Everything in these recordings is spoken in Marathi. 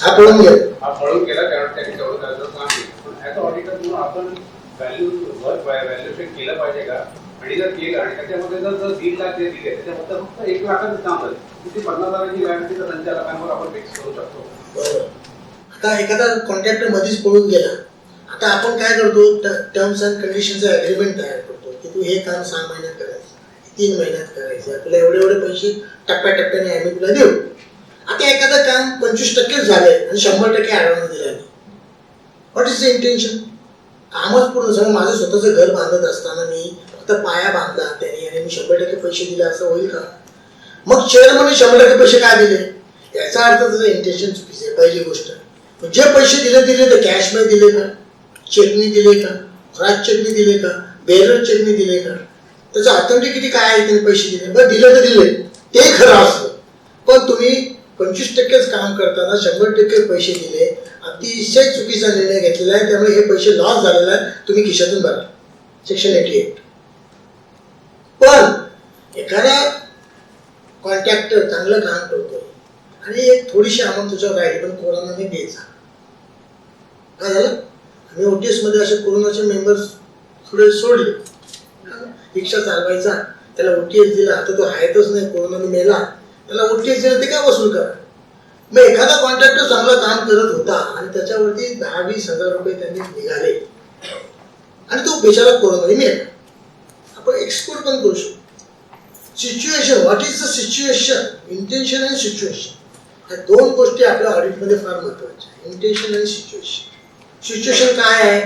हा पळून गेला हा पळून गेला कारण त्यांनी तेवढं करायचं काम केलं पण ऍज अ ऑडिटर म्हणून आपण व्हॅल्यू वर्क व्हॅल्युएशन केलं पाहिजे का आणि जर केलं आणि त्याच्यामध्ये जर जर दीड लाख जे दिले त्याच्यामध्ये फक्त एक लाखाचं काम झालं किती पन्नास हजाराची गॅरंटी तिथं संचालकांवर आपण फिक्स करू शकतो. बरोबर. आता एखादा कॉन्ट्रॅक्टर मध्येच पळून गेला. आता आपण काय करतो? टर्म्स अँड कंडिशनचं अग्रीमेंट तयार करतो. की तू हे काम सहा महिन्यात करायचं तीन महिन्यात करायचं. तुला एवढे एवढे पैसे टप्प्याटप्प्याने आम्ही तुला देऊ. आता एखादं काम पंचवीस टक्केच झालंय आणि शंभर टक्के ॲडव्हान्स दिला व्हॉट इज द इंटेन्शन कामच पूर्ण झालं. माझं स्वतःचं घर बांधत असताना मी फक्त पाया बांधला त्यांनी. आणि मी शंभर टक्के पैसे दिले असं होईल का? मग चेअरमनने शंभर टक्के पैसे काय दिले? याचा अर्थ तुझं इंटेन्शन चुकीचं आहे पहिली गोष्ट. जे पैसे दिले दिले तर कॅशमध्ये दिले का? चेकनी दिले का? क्रॉस चेकनी दिले का? बेरर चेकनी दिले का? त्याचं ऑथेंटिकिटी म्हणजे काय आहे त्यांनी पैसे दिले? बरं दिले तर दिले. ते खरं असतं. पण तुम्ही पंचवीस टक्केच काम करताना शंभर टक्के पैसे दिले. अतिशय चुकीचा निर्णय घेतलेला आहे. त्यामुळे हे पैसे लॉस झालेला आहे तुम्ही खिशातून भरा. सेक्शन एटी एट पण एखादा कॉन्ट्रॅक्टर चांगलं काम करतोय आणि एक थोडीशी आम्हाला तुझ्यावर राहिली पण कोरोनाने द्यायचा काय झालं? आम्ही ओटीएसमध्ये असे कोरोनाचे मेंबर्स थोडे सोडले. रिक्षा चालवायचा त्याला ओटीएस दिला आता तो आहेतच नाही कोरोनाने मेला. त्याला ओटीएस दिला ते काय वसूल करा? मग एखादा कॉन्ट्रॅक्टर चांगलं काम करत होता आणि त्याच्यावरती दहा वीस हजार रुपये त्यांनी निघाले. आणि तो बेचारा कोरोनाने मेला. आपण एक्सपोर्ट पण करू शकतो situation what is the situation intention आणि सिच्युएशन ह्या दोन गोष्टी आपल्या ऑडिटमध्ये फार महत्त्वाच्या इंटेन्शन आणि सिच्युएशन सिच्युएशन काय आहे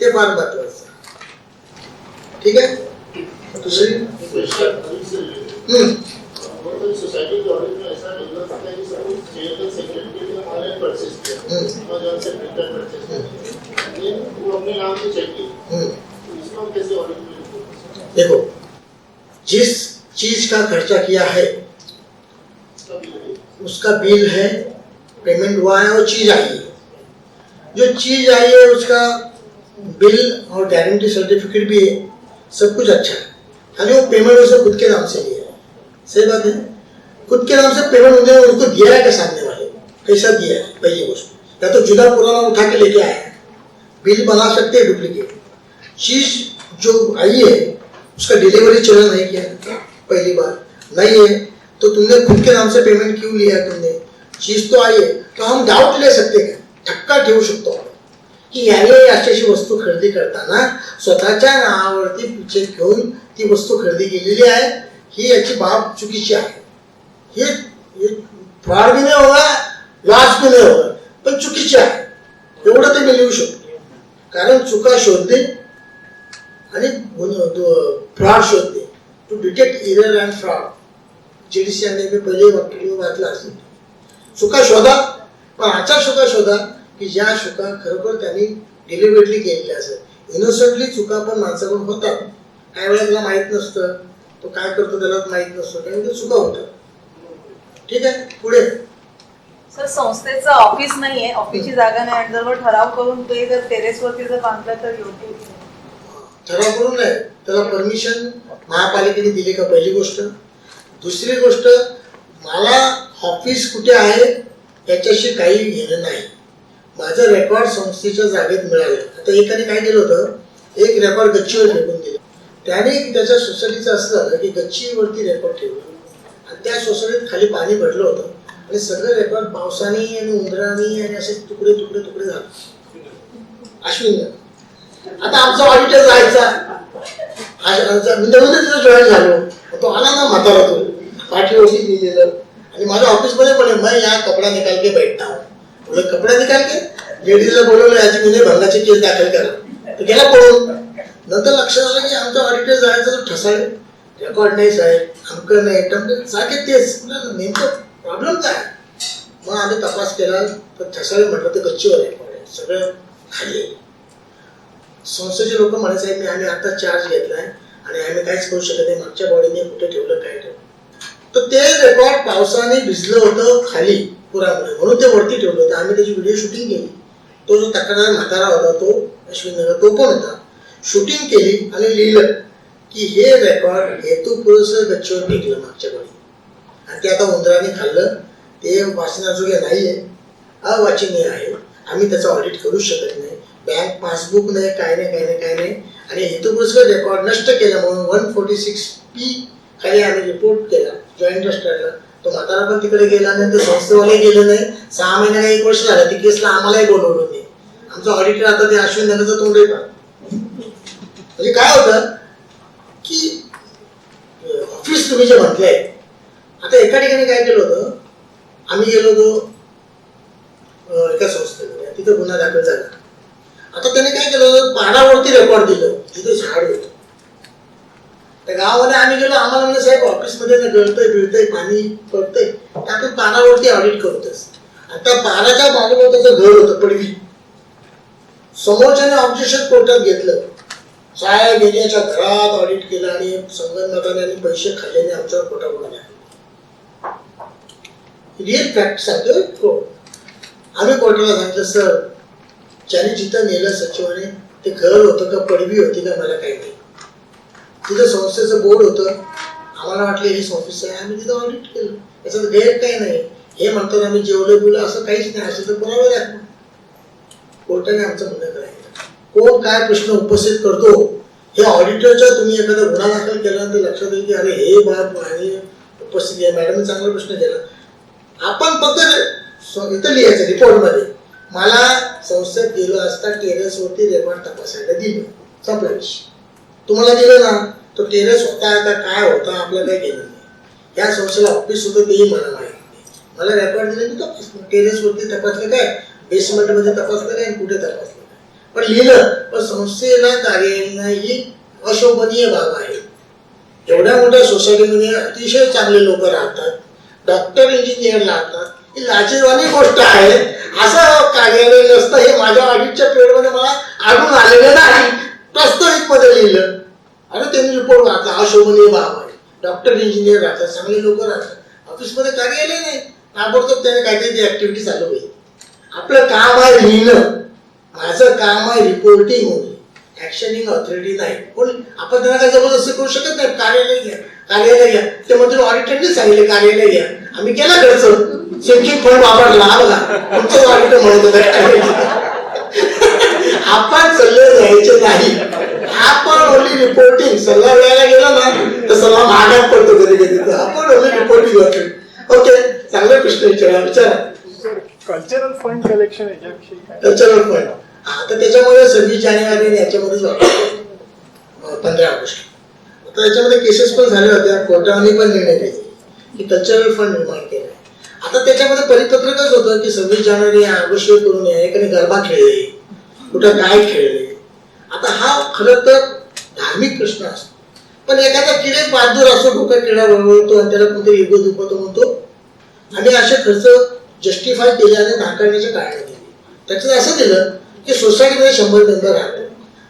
ते फार महत्वाचं आहे. ठीक आहे दुसरी हम्म. सोसाइटी के ऑडिट में ऐसा निकला था कि सब चेयरमैन सेक्रेटरी ने हमारे परचेज किया अमेजोन से प्रिंटर परचेज किया लेकिन वो अपने नाम से चेक की हम्म. तो इसको हम कैसे ऑडिट में report देखो, जिस चीज़ का खर्चा किया है? उसका बिल है पेमेंट हुआ है और चीज़ आई है। जो चीज़ आई है, उसका बिल और गारंटी सर्टिफिकेट भी है, सब कुछ अच्छा है। खाली वो पेमेंट उसने खुद के नाम से लिया है। सही बात है? खुद के नाम से पेमेंट उन्होंने उनको दिया है क्या सामने वाले? कैसा दिया है? पहली वस्तु या तो जुदा पुराना उठा के लेके आया है। बिल बना सकते हैं डुप्लीकेट चीज़ जो आई है उसका डिलीवरी चलन नहीं किया पहली बात नहीं है तो तुमने खुद के नाम से पेमेंट क्यों लिया तुमने? चीज़ तो आई है तो हम डाऊट ले सकते का ठपका ठेवू शकतो की याने अशी अशी वस्तू खरेदी करताना स्वतःच्या नावावरती चेक घेऊन ती वस्तू खरेदी केलेली आहे ही याची बाब चुकीची आहे हे फ्रॉड भी नाही होगा लॉस भी नाही होगा पण चुकीची आहे एवढं ते मी लिहू शकतो कारण चुका शोधणे आणि फ्रॉड शोधते. To detect error and fraud GDC यांनी मी पहिले वाक्य घातला असेल चुका शोधा. पण अशा चुका शोधा की ज्या चुका खरोखर त्यांनी डिलिव्हरली केलेल्या असेल इनोसंटली चुका पण माणसाकडून होतात. काही वेळेला त्याला माहीत नसतं. तो काय करतो त्याला माहीत नसतं. त्यामुळे चुका होतात. ठीक आहे? पुढे. सर संस्थेचं ऑफिस नाहीये. ऑफिसची जागा नाही. आणि जर ठराव करून ते जर टेरेसवरती जर बांधलं तर योग्य ठराव करून आहे त्याला परमिशन महापालिकेने दिली का पहिली गोष्ट? दुसरी गोष्ट मला ऑफिस कुठे आहे याच्याशी काही घेणं नाही. माझं रेकॉर्ड संस्थेच्या जागेत मिळालं. आता एकाने काय केलं होतं? एक रेकॉर्ड गच्चीवर फेकून दिलं. त्याने त्याच्या सोसायटीचं असं झालं की गच्चीवरती रेकॉर्ड ठेवलं. आणि त्या सोसायटीत खाली पाणी भरलं होतं. आणि सगळं रेकॉर्ड पावसाने आणि उंदराने आणि असे तुकडे तुकडे तुकडे झाले. अश्विन. आता आमचा ऑडिटर जायचा. मी नवीन तिथं जॉईन झालो. तो आला ना म्हातारा तो पाठीवरती लिहिलेलं आणि माझ्या ऑफिसमध्ये पण आहे, या कपडा निकाल के बैठता हूँ. कपडा निकाल के? लेडीजला बोलवलं याची म्हणजे भंगाचे केस दाखल करा. तर गेला पळून. नंतर लक्षात आलं की आमचा ऑडिटर जायचा तो ठसाळे रेकॉर्ड नाही साहेब. अंक नाही. टमकं सारखे तेच. नेमकं प्रॉब्लेम काय? मग आम्ही तपास केला. तर ठसाळे म्हटलं तर गच्चीवर आहे. सगळं खाली आहे. संस्थेचे लोक म्हणे साहेब मी आम्ही आता चार्ज घेतलाय आणि आम्ही काहीच करू शकत नाही. मागच्या बॉडीने कुठे ठेवलं काय ठेवलं तर ते रेकॉर्ड पावसाने भिजलं होतं खाली पुरामुळे. म्हणून ते वरती ठेवलं होतं. आम्ही त्याची व्हिडिओ शूटिंग केली. तो जो तक्रार म्हातारा होता तो अश्विन नगर तो पण होता. शूटिंग केली आणि लिहिलं की हे रेकॉर्ड हेतुपुरस्सर गच्चीवर टिकलं मागच्या वेळी आणि ते आता उंदराने खाल्लं. ते वाचण्याजोगे नाही आहे अवाचनीय आहे. आम्ही त्याचं ऑडिट करू शकत नाही. बँक पासबुक नाही काय नाही काय नाही काय नाही. आणि हेतुपुरस्कर रेकॉर्ड नष्ट केला म्हणून वन फोर्टी सिक्स पी खाली आम्ही रिपोर्ट केला जॉईंट रजिस्टरला तो म्हातारा पण तिकडे गेला नाही तर संस्थेवालाही गेलं नाही. सहा महिन्याला एक वर्ष झालं ती केसला आम्हालाही बोलवलं नाही. आमचं ऑडिटर आता ते अश्विन नगरचं तोंडही पाहत म्हणजे काय होतं की ऑफिस तुम्ही जे म्हटलंय आता एका ठिकाणी काय केलं होतं आम्ही गेलो होतो एका संस्थेमध्ये. तिथं गुन्हा दाखल झाला. आता त्याने काय केलं? होतं रेकॉर्ड दिलं. तिथे झाड होत. त्या गावामध्ये आम्ही गेलो आम्हाला म्हणजे साहेब ऑफिसमध्ये ना गळतंय बिळतंय पाणी पडतंय. त्यातून पानावरती ऑडिट करतोस आता पानाच्या बाजूला त्याचं घर होतं पडवी. समोरच्याने ऑब्जेक्शन कोर्टात घेतलं. साहेब येण्याच्या घरात ऑडिट केलं आणि संगणकाने आणि पैसे खाल्ल्याने आमच्यावर खोटा गुन्हा रिअल फॅक्ट सांगतो आम्ही कोर्टाला सांगितलं सर ज्याने जिथं नेलं सचिवाने ते घर होतं का पडवी होती का मला काही नाही. तिथं संस्थेचं बोर्ड होतं. आम्हाला वाटलं हेच ऑफिस आहे. आम्ही तिथं ऑडिट केलं. त्याचं गैर काही नाही. हे म्हणतात आम्ही जेवलं बिवलं असं काहीच नाही. असं तर कोणाला दाखवा कोर्टाने आमचं म्हणणं करायचं. कोण काय प्रश्न उपस्थित करतो हे ऑडिटरच्या तुम्ही एखादा गुन्हा दाखल केल्यानंतर लक्षात येईल की अरे हे बाब आणि उपस्थित आहे. मॅडमने चांगला प्रश्न केला. आपण फक्त इथं लिहायचं रिपोर्टमध्ये मला संस्थेत गेलो असता टेरेसवरती रेकॉर्ड तपासायला दिलं. संपला विषय. तुम्हाला दिलं ना तो टेरेस होता का काय होता आपल्याला काही गेलं नाही. या संस्थेला ऑफिस होतं तेही मला माहिती मला रेकॉर्ड दिलं की तपासलं टेरेसवरती तपासलं काय बेसमेंटमध्ये तपासलं काय आणि कुठे तपासलं काय. पण लिहिलं पण संस्थेला कार्य ही अशोभनीय बाब आहे. एवढ्या मोठ्या सोसायटीमध्ये अतिशय चांगले लोक राहतात डॉक्टर इंजिनियर राहतात ही लाजीरवाणी गोष्ट आहे. असं कार्यालय नसतं. हे माझ्या ऑडिटच्या पिरियडमध्ये मला आढळून आलेलं नाही. प्रस्तावित मध्ये लिहिलं. आणि त्यांनी रिपोर्ट वाचला. अशोभनीय बाब आहे. डॉक्टर इंजिनियर राहतात. चांगले लोक राहतात. ऑफिसमध्ये कार्यालय नाही. ताबडतोब त्याने काहीतरी ती ऍक्टिव्हिटी चालू होईल आपलं काम आहे लिहिणं. माझं काम आहे रिपोर्टिंग होणे ऍक्शनिंग ऑथॉरिटी नाही. पण आपण त्यांना काही जबरदस्ती करू शकत नाही. कार्यालय घ्या. कार्यालय घ्या. ते म्हणजे ऑडिटरने सांगितले कार्यालय घ्या. आम्ही केला खर्च. सिंकिंग फंड वापरला. बघा तुमचं ऑडिटर म्हणत होतं आपण सल्ले घ्यायचे नाही. आपण ओनली रिपोर्टिंग सल्ला घ्यायला गेलो ना तर सल्ला महागात पडतो कधी कधी. तर आपण ओनली रिपोर्टिंग करतो. ओके चांगला प्रश्न विचारा विचारा. कल्चरल फंड कलेक्शन याच्याविषयी कल्चरल फंड आता त्याच्यामध्ये सव्वीस जानेवारी आणि याच्यामध्येच वाटतं पंधरा ऑगस्ट. आता याच्यामध्ये केसेस पण झाल्या होत्या कोर्टाने पण निर्णय घेतले की त्याच्यावेळी फंड निर्माण केलं आता त्याच्यामध्ये परिपत्रकच होतं की सव्वीस जानेवारी ऑगस्ट करून या एकाने गरबा खेळले कुठं काय खेळले. आता हा खरं तर धार्मिक प्रश्न असतो. पण एखादा किडे बहादूर असो डोका किडा वळवळतो आणि त्याला कोणतरी इगो दुखवतो म्हणतो आणि असे खर्च जस्टिफाय केले आणि नाकारण्याचे कारण दिले. त्याच्यात असं दिलं की सोसायटीमध्ये शंभर मेंबर राहतो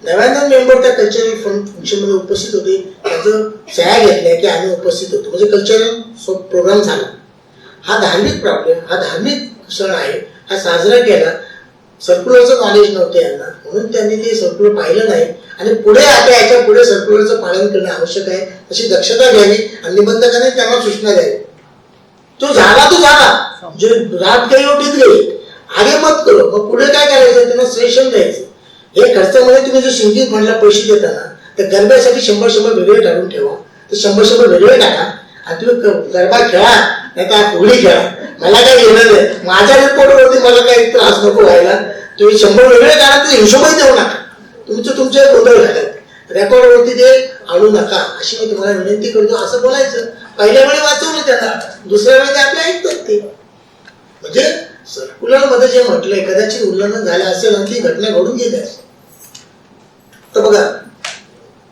नव्याण्णव मेंबर त्या कल्चरल फंक्शनमध्ये उपस्थित होते. त्याचं सह्या घेतल्या की आम्ही उपस्थित होतो. म्हणजे कल्चरल प्रोग्राम झाला. हा धार्मिक प्रॉब्लेम हा धार्मिक सण आहे. हा साजरा केला. सर्क्युलरचं नॉलेज नव्हतं यांना. म्हणून त्यांनी ते सर्क्युलर पाहिलं नाही. आणि पुढे आता याच्यापुढे सर्क्युलरचं पालन करणं आवश्यक आहे. अशी दक्षता घ्यावी आणि निबंधकाने त्यांना सूचना द्यावी. तो झाला तो झाला. जे रात गई ओटीत गेली. आगे मत करो. मग पुढे काय करायचं? त्यांना सेशन द्यायचं. हे खर्चामध्ये तुम्ही जर सिंगिंग फंडला पैसे देता ना तर गरब्यासाठी शंभर शंभर वेगळे काढून ठेवा. तर शंभर शंभर वेगळे टाका. आणि तुम्ही गरबा खेळा नाही तर फुगडी खेळा. मला काय येणार नाही. माझ्या रिपोर्टवरती मला काही त्रास नको व्हायला. तुम्ही शंभर वेगळे काढा तर हिशोबही देऊ नका. तुमचं तुमचे गोंधळ घालत रेकॉर्डवरती ते आणू नका. अशी मी तुम्हाला विनंती करतो. असं बोलायचं. पहिल्या वेळी वाचवलं त्याला दुसऱ्या वेळी ते आपले ऐकतात ते. म्हणजे सर्क्युलरमध्ये जे म्हटलंय कदाचित उल्लंघन झालं असेल आणि ती घटना घडून गेली असेल. तर बघा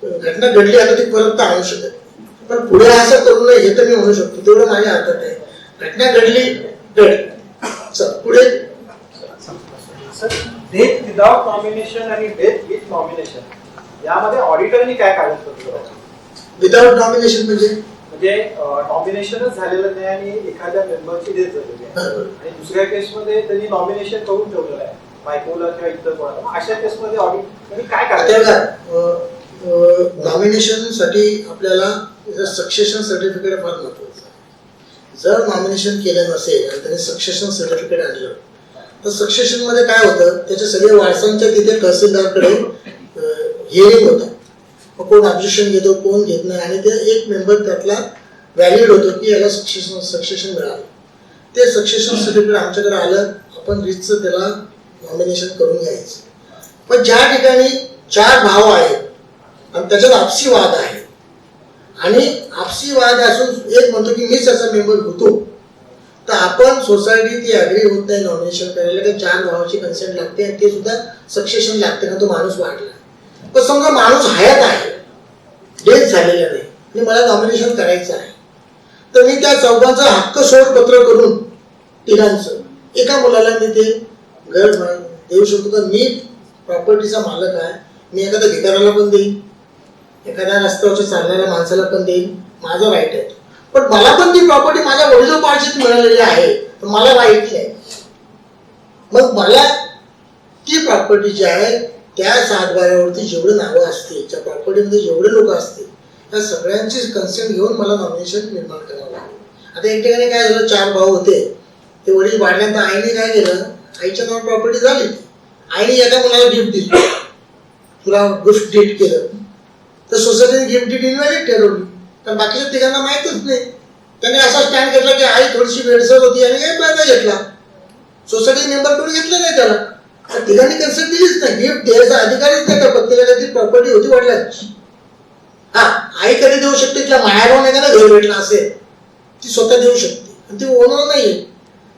घटना घडली आता ती परत आणू शकत. पण पुढे असं करू नये हे तर मी म्हणू शकतो. तेवढं माझ्या हातात आहे. घटना घडली चल पुढे. सर डेथ विदाउट नॉमिनेशन आणि डेथ विथ नॉमिनेशन यामध्ये ऑडिटरनी काय कागदपत्र? विदाउट नॉमिनेशन म्हणजे? म्हणजे नॉमिनेशनच झालेलं नाही आणि एखाद्या मेंबरची डेथ झालेली आहे. आणि दुसऱ्या केसमध्ये त्यांनी नॉमिनेशन करून ठेवलेलं आहे. बायकोला किंवा इतर कोणाला अशा केसमध्ये ऑडिट काय करायचं? नॉमिनेशनसाठी आपल्याला सक्सेशन सर्टिफिकेट फार महत्वाचं आहे. जर नॉमिनेशन केलं नसेल आणि त्याने सक्सेशन सर्टिफिकेट आणलं तर सक्सेशनमध्ये काय होतं? त्याच्या सगळ्या वारसांच्या तिथे तहसीलदारकडे हिअरिंग होतं. मग कोण ऑब्जेक्शन घेतो कोण घेत नाही आणि ते एक मेंबर त्यातला व्हॅलिड होतो की याला सक्सेशन सक्सेशन मिळालं. ते सक्सेशन सर्टिफिकेट आमच्याकडे आलं आपण रिचचं त्याला नॉमिनेशन करून घ्यायचं. पण ज्या ठिकाणी चार भाव आहेत आणि त्याच्यात आपसी वाद आहे आणि आपसी वाद असून एक म्हणतो की मीच त्याचा मेंबर होतो तर आपण सोसायटी ती अग्री होत नाही नॉमिनेशन करायला तर चार भावाची कन्सेंट लागते आणि ते सुद्धा सक्सेशन लागते ना तो माणूस वाढला. पण समजा माणूस हयात आहे डेथ झालेला नाही आणि मला नॉमिनेशन करायचं आहे तर मी त्या चौघांचा हक्क सोड पत्र करून तिघांचं एका मुलाला मी ते घर देऊ शकतो तर मी प्रॉपर्टीचा मालक आहे. मी एखाद्या भिकाराला पण देईन. एखाद्या रस्त्यावरच्या चालणाऱ्या माणसाला पण देईन. माझं राईट आहे. पण मला पण ती प्रॉपर्टी माझ्या वडिलोपार्जित मिळालेली आहे. तर मला राईट नाही. मग मला ती प्रॉपर्टी जी आहे त्या सातबाऱ्यावरती जेवढे नावं असतील त्या प्रॉपर्टीमध्ये जेवढे लोक असतील त्या सगळ्यांची कन्सेंट घेऊन मला नॉमिनेशन निर्माण करावं लागेल. आता एक ठिकाणी काय झालं? चार भाऊ होते. ते वडील वाढल्यानंतर आईने काय केलं? आईच्या नावावर प्रॉपर्टी झाली आईने एका मुलाला गिफ्ट दिली. तुला गिफ्ट डेट केलं. तर सोसायटीने गिफ्ट डीट इन्व्हॅलिड ठरवली. तर बाकीच्या तिघांना माहीतच नाही. त्यांनी असा स्टँड घेतला की आई थोडीशी वेळसर होती आणि काही घेतला. सोसायटी मेंबरकडून घेतलं नाही त्याला. तर तिघांनी कन्सेप्ट दिलीच नाही. गिफ्ट द्यायचा अधिकारच नाही का प्रत्येकाला ती प्रॉपर्टी होती वडिलांची. हा आई कधी देऊ शकते तिला माहेरून एखादा घर भेटला असेल ती स्वतः देऊ शकते. आणि ती ओनर नाही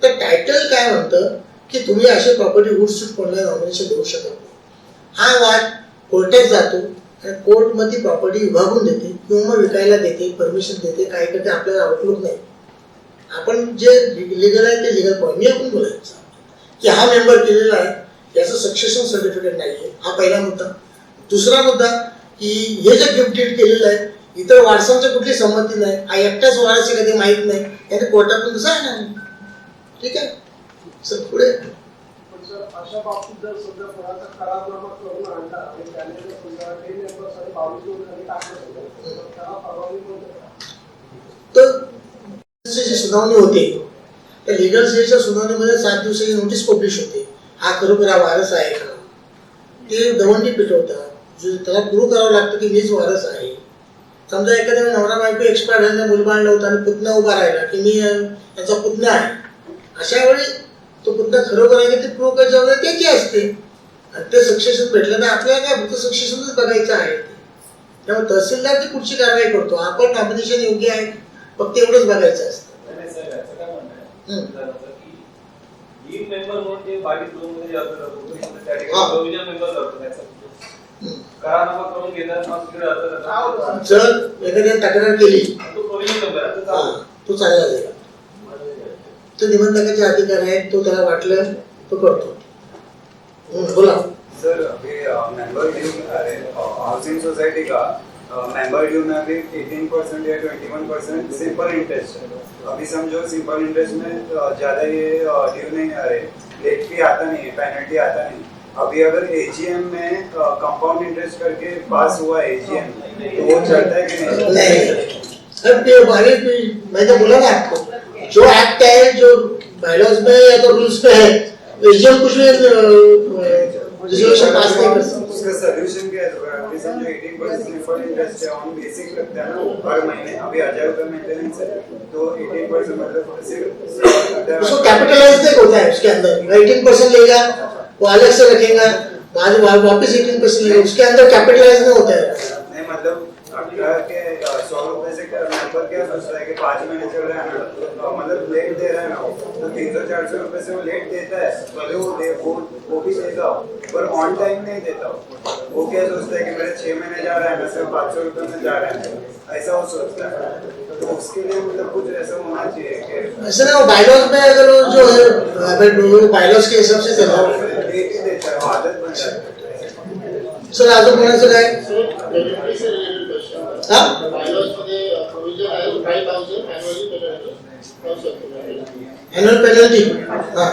तर टायटल काय म्हणतं? की तुम्ही अशी प्रॉपर्टी उठसूट कोणाला नॉमिनेशन देऊ शकत नाही. हा वाद कोर्टात जातो आणि कोर्टमध्ये प्रॉपर्टी विभागून देते किंवा मग विकायला देते परमिशन देते काय करते आपल्याला आउटलुक नाही. आपण जे लिगल आहे ते लिगल पॉईंट मी आपण बोलायचं की हा मेंबर केलेला आहे याचं सक्सेशन सर्टिफिकेट नाही आहे हा पहिला मुद्दा. दुसरा मुद्दा की हे जे गिफ्ट डीड केलेलं आहे इतर वारसांच्या कुठली संमती नाही. हा एकट्याच वारस कधी माहीत नाही. याने कोर्टातून कसं आहे ना ठीक आहे? सर पुढे. अशा बाबतीत जर समजा कोणाचा करारनामा करून आणला आणि त्याने जर समजा टेन मेंबर्स आणि बावीस लोक खाली टाकलं समजा, तर त्याला परवानगी मिळते का? तर जी सुनावणी होते. त्या लिगल सेलच्या सुनावणीमध्ये सात दिवसाची नोटीस पब्लिश होते. हा खरोखर हा वारस आहे का? ते दवंडी पिटवतात जे त्याला प्रूव्ह करावं लागतं की मीच वारस आहे. समजा एखाद्या नवरा बायको एक्सपायर झाल्याने मुलबाळ नव्हता आणि पुतण्या उभा राहिला की मी याचा पुतण्या आहे. अशा वेळी तो पुतण्या खरोखर आहे ते प्रूव्ह करायची जबाबदारी त्याची असते. आणि ते सक्सेशन भेटलं तर आपल्याला काय फक्त सक्सेशनच बघायचं आहे. त्यामुळे तहसीलदार ती पुढची कारवाई करतो आपण नॉमिनेशन योग्य आहे फक्त एवढंच बघायचं असतं. काय ते करतात जर एखाद्याने तक्रार केली. तो तो. तो चांगला जाईल तो निबंधकाचे अधिकार आहेत तो त्याला वाटलं तो करतो बोला। सर अभी मेंबर ड्यू अरे हाउसिंग सोसाइटी का मेंबर ड्यू में अभी 18 परसेंट या 21 परसेंट सिंपल इंटरेस्ट है। अभी समझो सिंपल इंटरेस्ट में ज़्यादा ये ड्यू नहीं आ रहे लेट फ़ी आता नहीं है पेनल्टी आता नहीं अभी अगर एजीएम में कंपाउंड इंटरेस्ट करके पास हुआ एजीएम तो वो चलता है कि नहीं? मैं तो बोला ना आपको। जो एक्ट है जो बायलॉज में या तो रूल्स में है एजीएम कुछ भी रिजोल्यूशन पास नहीं कर सकता। उसका सोल्यूशन क्या है? तो अभी समझो 18 परसेंट सिंपल इंटरेस्ट है ऑन बेसिक लगता है ना हर महीने अभी हज़ार रुपए मेंटेनेंस है तो 18 परसेंट मतलब सिर्फ़ उसको कैपिटलाइज नहीं होता है उसके अंदर। एटीन परसेंट लेगा वो अलग से रखेगा बाद वापस एटीन परसेंट लेगा उसके अंदर कैपिटलाइज नहीं होता है। नहीं मतलब सौ रुपए से मेंबर क्या सोचता है कि पाँच महीने चल रहा है? ना तो मतलब लेट दे रहा है ना तो तीन सौ चार सौ रुपए से वो लेट देता है। भले वो दे वो वो भी देगा पर ऑन टाइम नहीं देता वो। वो क्या सोचता है कि मेरे छह महीने जा रहा है ना सिर्फ़ पाँच सौ रुपए में जा रहा है। ऐसा वो सोचता है। तो उसके लिए मतलब कुछ ऐसा होना चाहिए कि ऐसे ना वो बायलॉज में अगर जो है बायलॉज के हिसाब से चला लेट ही देता है वो आदत बन जाती है। सर अजून कोणाचं काय पेनल्टी से रिलेटेड क्वेश्चन हाँ? हाँ? annual हाँ।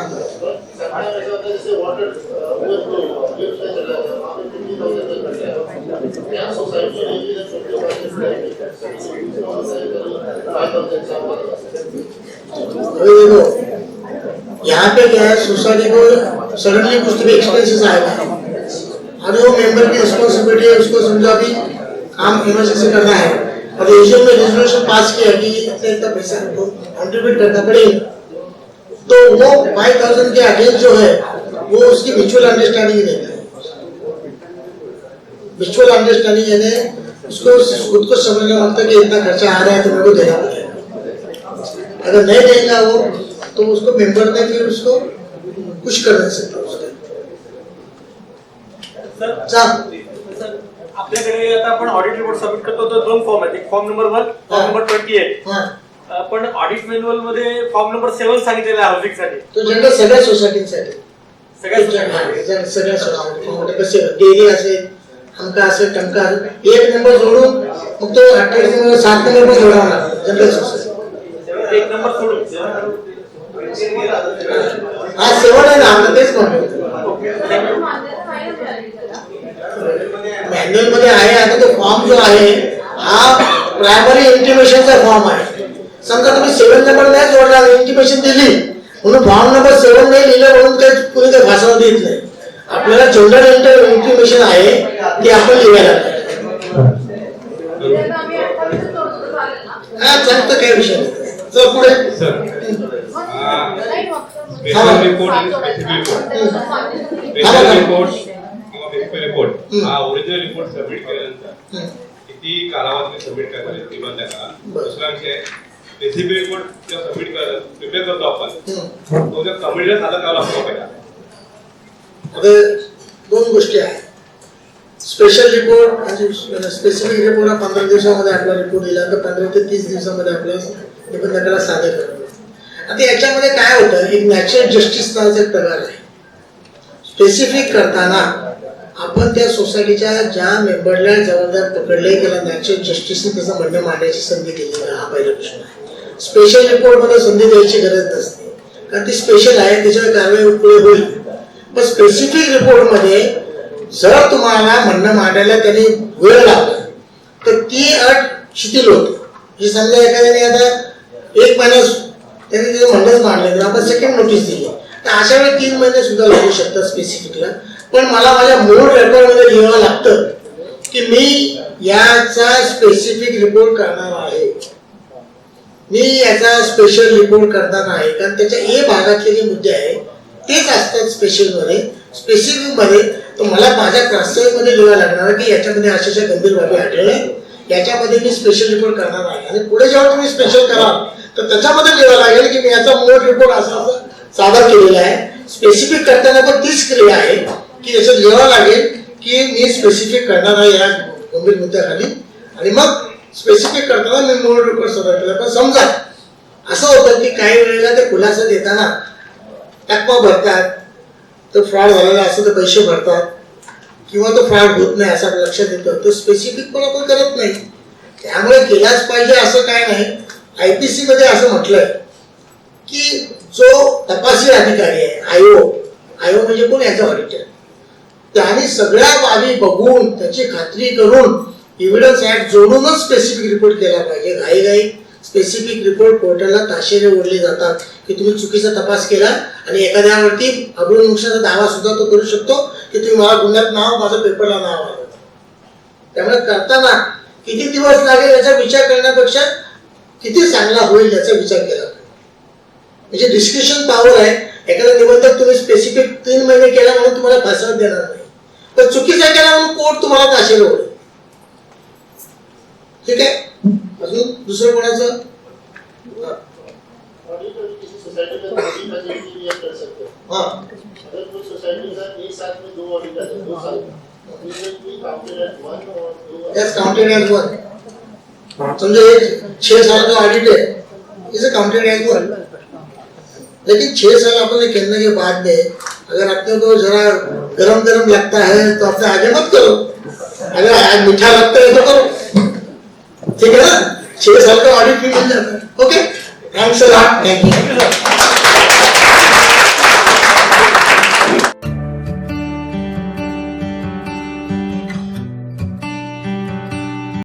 यहाँ पे क्या है, सोसाइटी को सडनली कुछ तो भी एक्सपेंसेस आएगा। अरे वो मेंबर की रिस्पॉन्सिबिलिटी है, उसको समझा भी काम इमरजेंसी करना है। और एशियन में रेजोल्यूशन पास किया कि इतना इतना पैसा कंट्रीब्यूट करना पड़ेगा तो वो फाइव थाउज़ेंड के अगेंस्ट जो है वो उसकी म्यूचुअल अंडरस्टैंडिंग रहता है। म्यूचुअल अंडरस्टैंडिंग यानी उसको खुद को समझना है कि इतना खर्चा आ रहा है तो मेरे को देना पड़ेगा। अगर नहीं देगा वो तो उसको मेंबर ने फिर उसको कुछ कर नहीं सकता उसका। आपल्याकडे आता आपण ऑडिट रिपोर्ट सबमिट करतो तर दोन फॉर्म आहेत. एक form number one form number twenty eight हाँ. पण ऑडिट मॅन्युअलमध्ये फॉर्म नंबर सेवन सांगितलेला आहे हाऊसिंगसाठी तो जनरल सगळ्या सोसायटीसाठी. सगळ्या सगळ्या सोसायटी कसे डेली असेल हमका असेल टमका असेल एक नंबर जोडून मग तो अठ्ठावीस नंबर सात नंबर पण जोडावा लागतो जनरल सोसायटी. एक नंबर सोडून. हा सेवन आहे ना आपण तेच म्हणतो मॅन्युअलमध्ये आहे आता तो फॉर्म जो आहे हा प्रायमरी इंटिमेशनचा फॉर्म आहे. समजा तुम्ही सेवन नंबर नाही जोडला इंटिमेशन दिली म्हणून फॉर्म नंबर सेवन नाही लिहिलं म्हणून काही कुणी काही भाषण देत नाही. आपल्याला जनरल इंटर इंटिमेशन आहे ते आपण लिहायला. हा चालतं काही विषय नाही. चल पुढे. रिपोर्ट रिपोर्ट किंवा स्पेसिफिक रिपोर्ट हा ओरिजिनल रिपोर्ट सबमिट केल्यानंतर. किती कालावधीत सबमिट करायला लागेल किंवा त्याला. दुसरा विषय स्पेसिफिक रिपोर्ट जेव्हा सबमिट करायला प्रिपेअर करतो आपण. तो जर कमिटीला सादर करावा लागतो पहिला आता दोन गोष्टी आहेत. स्पेशल रिपोर्ट आणि स्पेसिफिक रिपोर्ट हा पंधरा दिवसामध्ये आपला रिपोर्ट दिला तर पंधरा ते तीस दिवसामध्ये आपल्या निबंधकाला सादर करतो आता याच्यामध्ये काय होतं? एक नॅचरल जस्टिस नावाचा एक प्रकार आहे. स्पेसिफिक करताना आपण त्या सोसायटीच्या ज्या मेंबरला जबाबदार पकडले गेला नॅचरल जस्टिसने त्याचं म्हणणं मांडण्याची संधी दिली हा पहिला प्रश्न आहे. स्पेशल रिपोर्टमध्ये संधी द्यायची गरज नसते. कारण ती स्पेशल आहे त्याच्यावर कारवाई पुढे होईल. पण स्पेसिफिक रिपोर्टमध्ये जर तुम्हाला म्हणणं मांडायला त्यांनी वेळ लागला तर ती अट शिथिल होते. म्हणजे समजा एखाद्याने आता एक महिना त्यांनी त्याचं म्हणणंच मांडलं आपण सेकंड नोटीस दिली. तर अशा वेळी तीन महिने सुद्धा लागू शकतात स्पेसिफिकला पण मला माझ्या मूळ रेकॉर्डमध्ये लिहावं लागतं की मी याचा स्पेसिफिक रिपोर्ट करणार आहे. मी याचा स्पेशल रिपोर्ट करणार आहे. कारण त्याच्या ए भागातले जे मुद्दे आहेत तेच असतात स्पेशलमध्ये स्पेसिफिकमध्ये तर मला माझ्या क्लासमध्ये लिहावं लागणार आहे की याच्यामध्ये अशा गंभीर बाबी आढळल्या. याच्यामध्ये मी स्पेशल रिपोर्ट करणार आहे. आणि पुढे जेव्हा तुम्ही स्पेशल कराल तर त्याच्यामध्ये लिहावं लागेल की मी याचा मूळ रिपोर्ट असा असा सादर केलेला आहे. स्पेसिफिक करताना पण तीच क्रिया आहे. की याच्यात लिहावं लागेल की मी स्पेसिफिक करणार आहे या गंभीर मुद्द्याखाली. आणि मग स्पेसिफिक करताना मी मूळ रिपोर्ट सादर केला पण समजा. असं होतं की काही वेळेला ते खुलासा देताना टप्पा भरतात तो फ्रॉड झालेला असं तर पैसे भरतात किंवा तो फ्रॉड होत नाही असं लक्षात येतं. तो स्पेसिफिक पण आपण करत नाही. त्यामुळे केलाच पाहिजे असं काय नाही. आय पी सी मध्ये असं म्हटलंय की जो तपासी अधिकारी आहे आयो आयो म्हणजे कोण याचा ऑडिटर त्याने सगळ्या बाबी बघून त्याची खात्री करून इव्हिडन्स ऍक्ट जोडूनच स्पेसिफिक रिपोर्ट केला पाहिजे. घाई घाई स्पेसिफिक रिपोर्ट कोर्टाला ताशेरे ओढले जातात की तुम्ही चुकीचा तपास केला आणि एखाद्यावरती अब्रुल दावा सुद्धा तो करू शकतो की तुम्ही मला गुन्ह्यात नाव माझं पेपरला नाव आलं. त्यामुळे करताना किती दिवस लागेल याचा विचार करण्यापेक्षा किती चांगला होईल याचा विचार केला म्हणजे डिस्क्रिप्शन पॉवर आहे. एखादा निबंधक तुम्ही स्पेसिफिक तीन महिने केला म्हणून तुम्हाला फसवत देणार नाही. तर चुकीचा केला म्हणून कोर्ट तुम्हाला ताशेरे होईल ठीक आहे? अजून दुसरं कोणाचं? ऑडिटर अगर कोई सोसाइटी के साथ एक साथ में दो ऑडिटर है दो साल समझो एक छह साल का ऑडिट है इसे काउंटेड एज वन लेकिन छह साल अपने खेलने के बाद में अगर अपने को जरा गरम गरम लगता है तो अपने आगे मत करो। अगर आज मीठा लगता है तो करो। ठीक है ना? छह साल का ऑडिट भी मिल जाता है। Okay thanks sir thank you